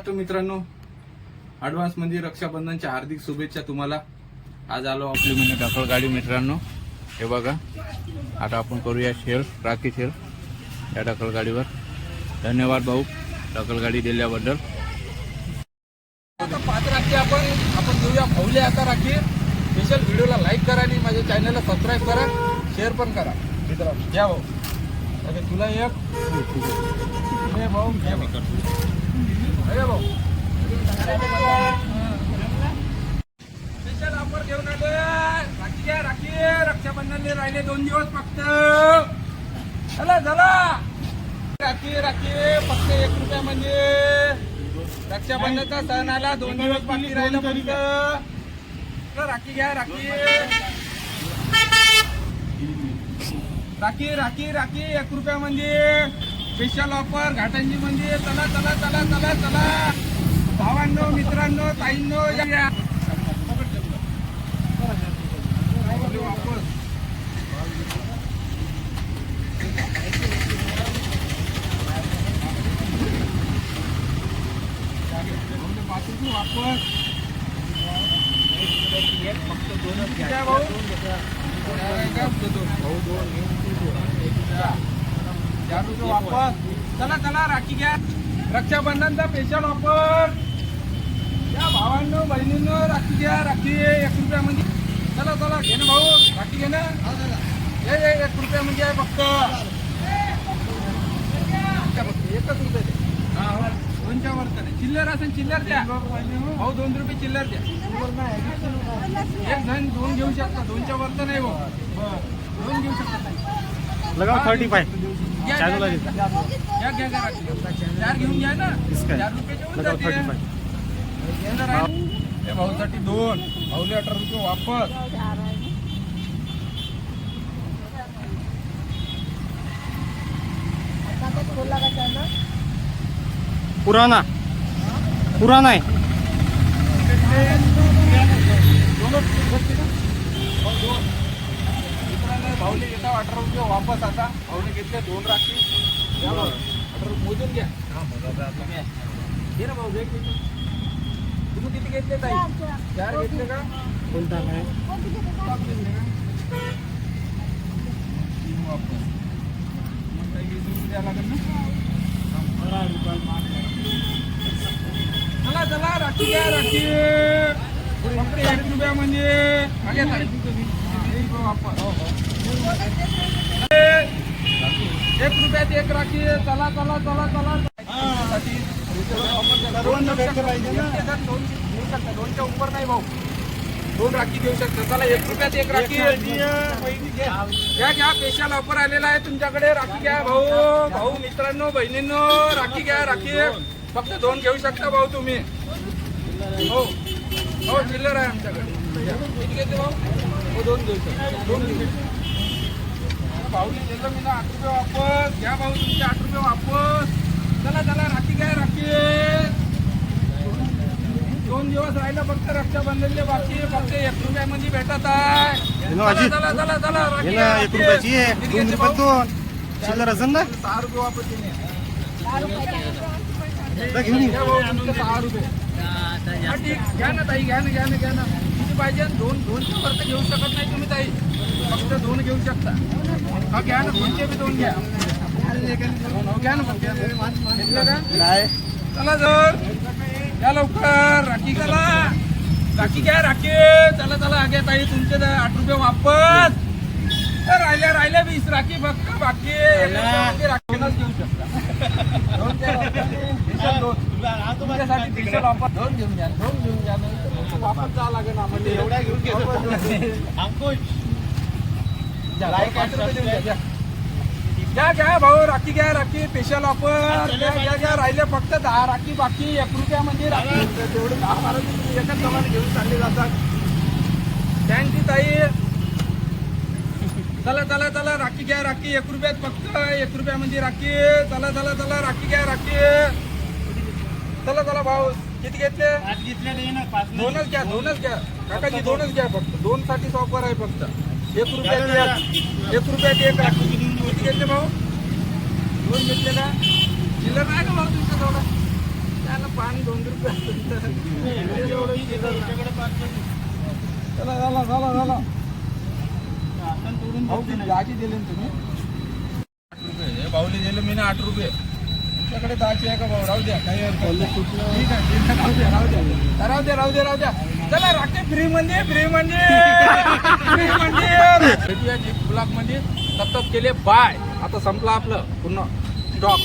महाराष्ट्र मित्रांनो. ॲडव्हान्स म्हणजे रक्षाबंधनच्या हार्दिक शुभेच्छा तुम्हाला. आज आलो आपली म्हणजे ढकल गाडी मित्रांनो. हे बघा. आता आपण करूया शेअर राखी शेअर या ढकल गाडीवर. धन्यवाद भाऊ. ढकल गाडी दिल्याबद्दल. आता पाच राखी आपण आपण घेऊया. भाऊले आता राखी. स्पेशल व्हिडिओला लाईक करा आणि माझ्या चॅनलला सबस्क्राईब करा. शेअर पण करा. मित्रांनो घ्या भाऊ. अरे तुला एक भाऊ घ्या रक्षाबंधनले राहिले दोन दिवस फक्त चला झाला राखी राखी फक्त एक रुपया म्हणजे रक्षाबंधनचा सण आला दोन दिवस बाकी राहिलं फक्त राखी घ्या राखी राखी राखी राखी एक रुपया म्हणजे स्पेशल ऑफर घाटांची म्हणजे चला चला चला चला चला भावांनो मित्रांनो ताईंनो या या. वापस. पाचशेची वापस द्या भाऊ चार रुपये वापर. चला चला राखी घ्या. रक्षाबंधनचा स्पेशल ऑफर या भावांनो बहिणींनो राखी घ्या. राखी एक रुपया म्हणजे चला चला घे ना भाऊ. राखी घे ना. हे ये एक रुपया म्हणजे आहे फक्त. एकच रुपये दे. हा, हो. दोनच्या वर तर नाही. चिल्लर असेल चिल्लर द्या. भाऊ दोन रुपये चिल्लर द्या. एक जण दोन घेऊ शकता. दोनच्या वर नाही भाऊ. दोन घेऊ शकता. लगाओ थर्टी फाइव चालू लागेल. चार घेऊन घ्या ना. चार लगाओ. थर्टी भाऊसाठी दोन. भाऊले अठरा रुपये वापस पुराना. पुराना आहे. मित्रांनो, भाऊले येता अठरा रुपये वापस आता. भाऊने घेतले दोन राखी. घ्या भाऊ. अठरा रुपये मोजून घ्या. घे ना भाऊ घे किती. तुम्ही किती घेतले ताई? चार घेतले का? कोणता आहे? पाच घेतले का तीन वापस मग काही वीस रुपये द्यावं लागेल ना चला चला राखी घ्या राखी. फक्त एक रुपया म्हणजे. मागे ताई. एक रुपया वापस. एक रुपयात एक राखी चला चला चला चला. दोन घेऊ शकता, दोन घेऊ शकता दोनच्या उपर नाही भाऊ. दोन राखी घेऊ शकता. चला एक रुपयात एक राखी. घ्या. घ्या स्पेशल ऑफर आलेला आहे तुमच्याकडे. राखी घ्या भाऊ. भाऊ मित्रांनो बहिणींनो राखी घ्या राखी. फक्त दोन घेऊ शकता भाऊ तुम्ही. हो. हो चिल्लर आहे आमच्याकडे. किती घेते भाऊ? हो दोन घेऊ शकता. दोन घेऊ शकता. भाऊने दिलं मी ना आठ रुपये वापस. घ्या भाऊ तुमचे आठ रुपये वापस. चला चला राखी घ्या राखी. दोन दिवस राहिलं फक्त रक्षाबंधनले बाकी फक्त एक रुपयामध्ये भेटत आहे. चला चला चला राखी घ्या, एक राखी. रुपयाची आहे. किती दोन घेते रुपयात भाऊ? दोन. चिल्लर असेल ना? सहा रुपये वापस दिले. जा घेऊन ये. घ्या भाऊ, तुमचे सहा रुपये. हा, ठीक. घ्या ना ताई घ्या ना घ्या ना घ्या ना. किती पाहिजे? दोन दोनशे वर तर घेऊ शकत नाही तुम्ही ताई. फक्त दोन घेऊ शकता. हा घ्या ना दोनशे बी दोन घ्या. हो, घ्या ना. घेतलं का? नाही. चला जर. या लवकर. राखी करा. राखी घ्या राखी. चला चला घ्या ताई तुमचे आठ रुपये वापस. राहिल्या राहिल्या वीस राखी फक्त बाकी राखीनच घेऊ शकता. तुमच्यासाठी ऑफर दोन घेऊन घ्या दोन घेऊन घ्या. वापस जावं लागेल आम्हाला. एवढ्या घेऊन घ्या घ्या घ्या भाऊ राखी घ्या राखी. स्पेशल ऑफर घ्या घ्या राहिले फक्त दहा राखी बाकी एक रुपयामध्ये राखी. तेवढे दहा बारा तुम्ही एकच जमाने घेऊन चालले जातात. थँक्यू ताई. चला चला चला. राखी घ्या राखी. एक रुपयात फक्त एक रुपयामध्ये राखी. चला चला चला. राखी घ्या राखी. चला चला भाऊ. किती घेतले? दोनच घ्या दोनच घ्या. काकाजी दोनच घ्या फक्त. दोन साठी ऑफर आहे फक्त. एक रुपयात एक रुपयात एक राखी किती घेतले भाऊ? दोन घेतले का नाही का भाऊ तुमच्या जवळ पाणी दोन चला झाला झाला झाला दहाची दिले ना तुम्ही? आठ रुपये. हे भाऊले दिले मी ना आठ रुपये. तुमच्याकडे दहाची आहे का भाऊ? राहू द्या काही ठीक आहे. राहू द्या राहू द्या. राहू द्या राहू द्या राहू द्या. चला राखे फ्री म्हणजे फ्री म्हणजे फ्री म्हणजे. भेटूया केले बाय. आता संपला आपलं पूर्ण स्टॉक